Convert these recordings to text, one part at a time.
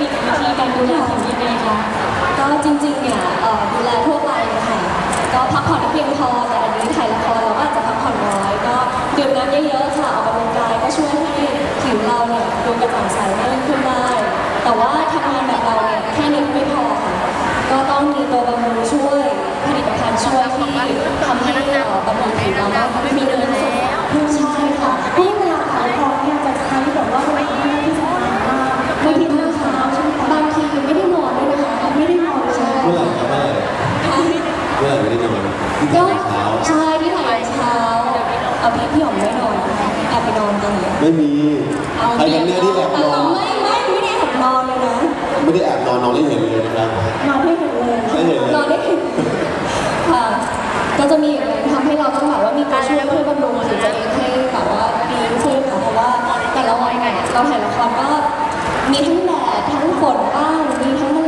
มีวิธีการดูแลผิวยังไงคะก็จริงๆเนี่ยดูแลทั่วไปค่ะก็พักผ่อนให้เพียงพอแต่อันนี้ถ่ายละครเราก็อาจจะพักผ่อนน้อยก็ดื่มน้ำเยอะๆค่ะออกกำลังกายก็ช่วยให้ผิวเราเนี่ยดูกระจ่างใสมากยิ่งขึ้นได้ ไหนไม่มีใครกันเนี่ยที่แอบนอนไม่ไม่ไม่ได้แอบนอนเลยนะไม่ได้แอบนอนนอนได้เห็นเลยนะครับนอนให้เห็นเลยได้เห็นเลยนอนได้ถึงค่ะก็จะมีอย่างนั้นทำให้เราต้องแบบว่ามีตัวช่วยเพื่อบำรุงผิวตัวเองให้แบบว่าดีขึ้นค่ะเพราะว่าแต่ละวันเนี่ยเราถ่ายละครก็มีทั้งแดดทั้งฝนบ้างมีทั้ง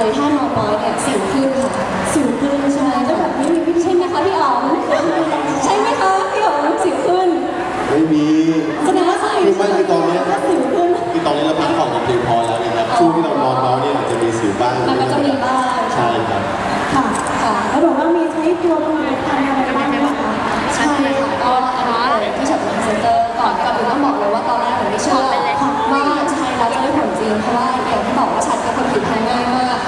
เลยถ้านอนน้อยเนี่ยสิวขึ้นค่ะสิวขึ้นใช่ก็แบบนี้มีใช่ไหมคะพี่อ๋อมใช่ไหมคะพี่อ๋อมสิวขึ้นไม่มีแสดงว่าใส่คือไม่คือตอนเนี้ยก็สิวขึ้นคือตอนนี้เราพักผ่อนกันเพียงพอแล้วนะครับช่วงที่เรานอนน้อยเนี่ยอาจจะมีสิวบ้างมันก็จะมีบ้างใช่ครับค่ะค่ะแล้วบอกว่ามีใช้ตัวผลิตภัณฑ์อะไรบ้างนะคะใช่ค่ะก็อันนี้เลยที่ฉันเป็นพรีเซนเตอร์ก่อนก่อนอื่นต้องบอกเลยว่าตอนแรกหนูไม่เชื่อว่าใช้แล้วจะได้ผลจริงเพราะว่าอย่างที่บอกว่าฉันเป็นคนผิวแพ้ง่ายมากค่ะ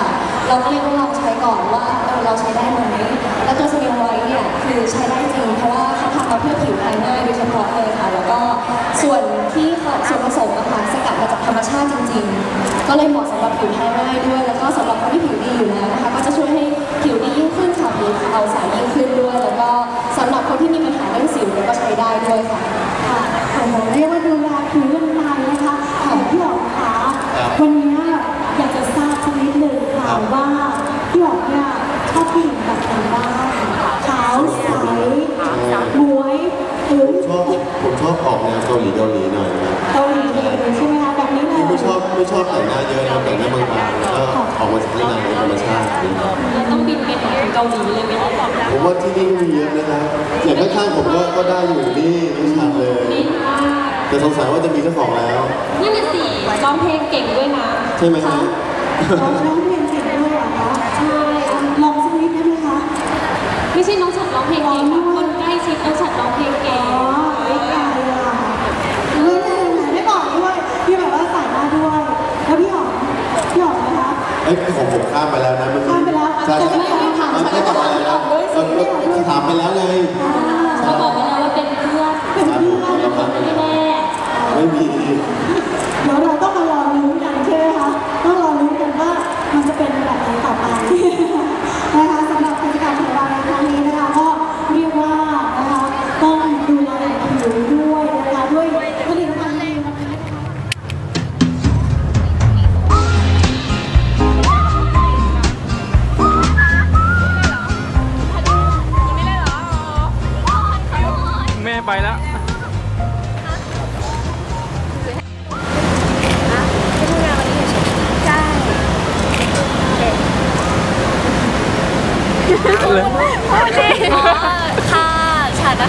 เราก็เลยต้องลองใช้ก่อนว่าเออเราใช้ได้ไหมแล้วตัวสเนลไวท์เนี่ยคือใช้ได้จริงเพราะว่าเขาทำมาเพื่อผิวแพ้ง่ายโดยเฉพาะเลยค่ะ แล้วก็ส่วนที่เขาส่วนผสมนะคะสกัดมาจากธรรมชาติจริง ๆ ก็เลยเหมาะสำหรับผิวแพ้ง่ายด้วย แล้วก็สำหรับคนที่ผิวดีอยู่แล้วนะคะก็จะช่วยให้ผิวดียิ่งขึ้นค่ะผิวขาวใสยิ่งขึ้นด้วย แล้วก็สำหรับคนที่มีปัญหาเรื่องสิวเนี่ยก็ใช้ได้ด้วยค่ะ ค่ะโอ้โหเรียกว่าดูแลผิวยังไงนะคะของพี่อ๋อมคะวันนี้อยากจะทราบสักนิ ดหนึ่งค่ะว่าพี่อ๋อมเนี่ยชอบผู้หญิงแบบไหนบ้างขาวใสหมวยหรือชอบผมชอบออกแนวเกาหลีเกาหลีหน่อยนะเกาหลีเลยใช่ไหมคะแบบนี้เลคืยอไม่ชอบไม่ชอบแต่งหน้าเยอะนะแต่งหน้าบางๆแล้วก็ออกมาจากข้างในธรรมชาตินะครับเราต้องบินไปหาถึงเกาหลีเลยไหมคะผมว่าที่นี่มีเยอะนะครับอย่างข้างๆผมก็ก็ได้อยู่นี่ไม่ชัดเลยบินมากแต่สงสัยว่าจะมีเจ้าของแล้วนั่นน่ะสิร้องเพลงเก่งด้วยนะใช่ไหมฮะเราร้องเพลง องเพลงเก่งค่ะคนใกล้ชิดน้องฉัดร้องเพลงเก่อ๋งอไม่ไกลอะไม่บอกด้วยพี่แบบว่าใส่หน้ด้วยแล้วพี่หอมพี่หอมนะคะเอ้ยของผมข้ามไปแล้วนะเมื่อกี้ข้ามไปแล้วใช่จะใช่ไม่ถามมันไม่ถามอะไรแล้วถามไปแล้วไงเขาบอกมาแล้วว่าเป็นเพื่อนเป็นเพื่อนไม่แน่ไม่มีเดี๋ยวเราต้องมารอลุ้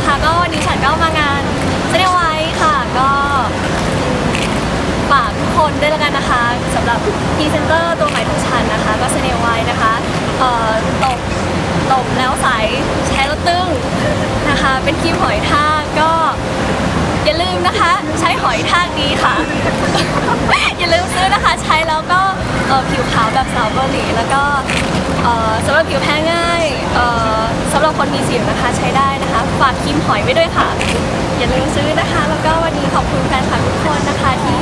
นะคะ ก็วันนี้ฉันก็มางานเซเนไว้ค่ะ ก็ฝากทุกคนด้วยแล้วกันนะคะสำหรับพรีเซนเตอร์ตัวใหม่ของฉันนะคะ ก็เซเนไว้นะคะเอ่อตบตบแล้วใสใช้แล้วตึงนะคะ เป็นครีมหอยทากก็อย่าลืมนะคะ ใช้หอยทากดีค่ะ อย่าลืมซื้อนะคะใช้แล้วก็เอ่อผิวขาวแบบสาวเกาหลีแล้วก็เอ่อสำหรับผิวแพ้ง่ายเอ่อ คนมีสิวนะคะใช้ได้นะคะ ฝากครีมหอยไว้ด้วยค่ะ อย่าลืมซื้อนะคะ แล้วก็วันนี้ขอบคุณแฟนคลับทุกคนนะคะที่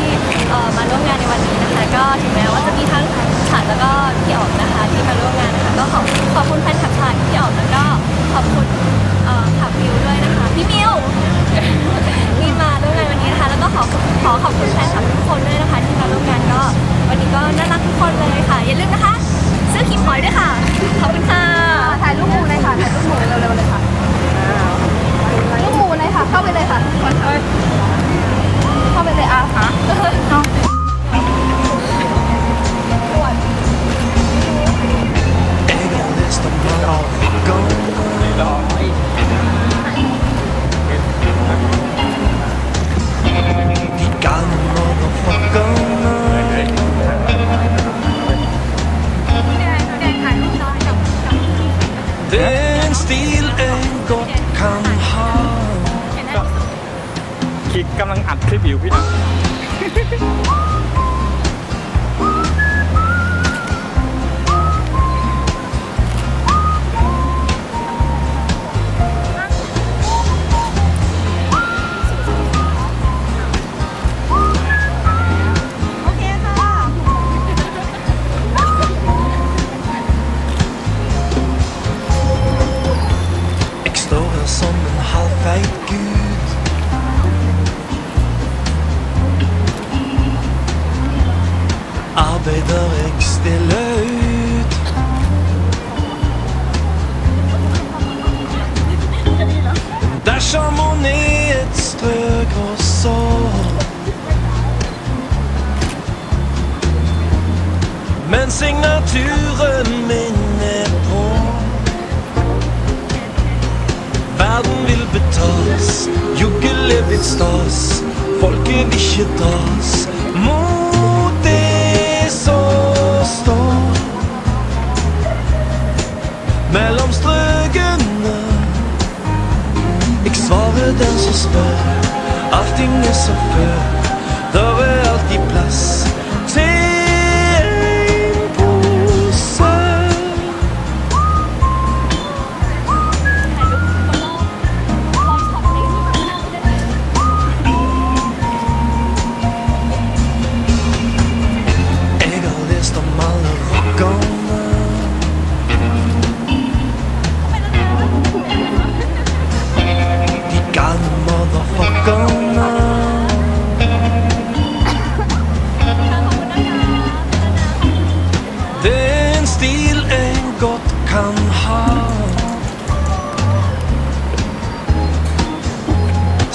เอ่อมาร่วมงานในวันนี้นะคะ ก็ถึงแม้ว่าจะมีทั้งฉันแล้วก็พี่อ๋อมนะคะที่มาร่วมงานนะคะ ก็ขอบขอบคุณแฟนคลับชายพี่อ๋อมแล้วก็ขอบคุณเอ่อขับมิวด้วยนะคะพี่มิวที่มาร่วมงานวันนี้นะคะ แล้วก็ขอขอขอบคุณแฟนคลับทุกคนด้วยนะคะ ที่มาร่วมงานก็ วันนี้ก็น่ารักทุกคนเลยค่ะ อย่าลืมนะคะซื้อครีมหอยด้วยค่ะขอบคุณค่ะถ่ายรูปหมูเลยค่ะถ่ายรูปหมูเร็วๆเลยค่ะรูปหมูเลยค่ะ เข้าไปเลยค่ะ เข้าไปเลยอะำลังอัดคลิปอยู่พี่นะ Arbeider jeg stille ut Dersom hun i et strøk og sår Men signaturen min er på. Verden vil betas, jugge litt stas. Folket vil ikke dras mot dans ce sport, allting est sans feu, dans l'altiplace.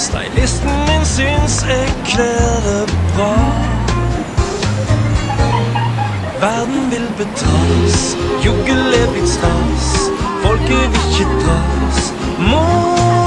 Stylisten min syns jeg kler det bra Verden vil betras Juggel er blitt stas. Folket vil ikke dras mot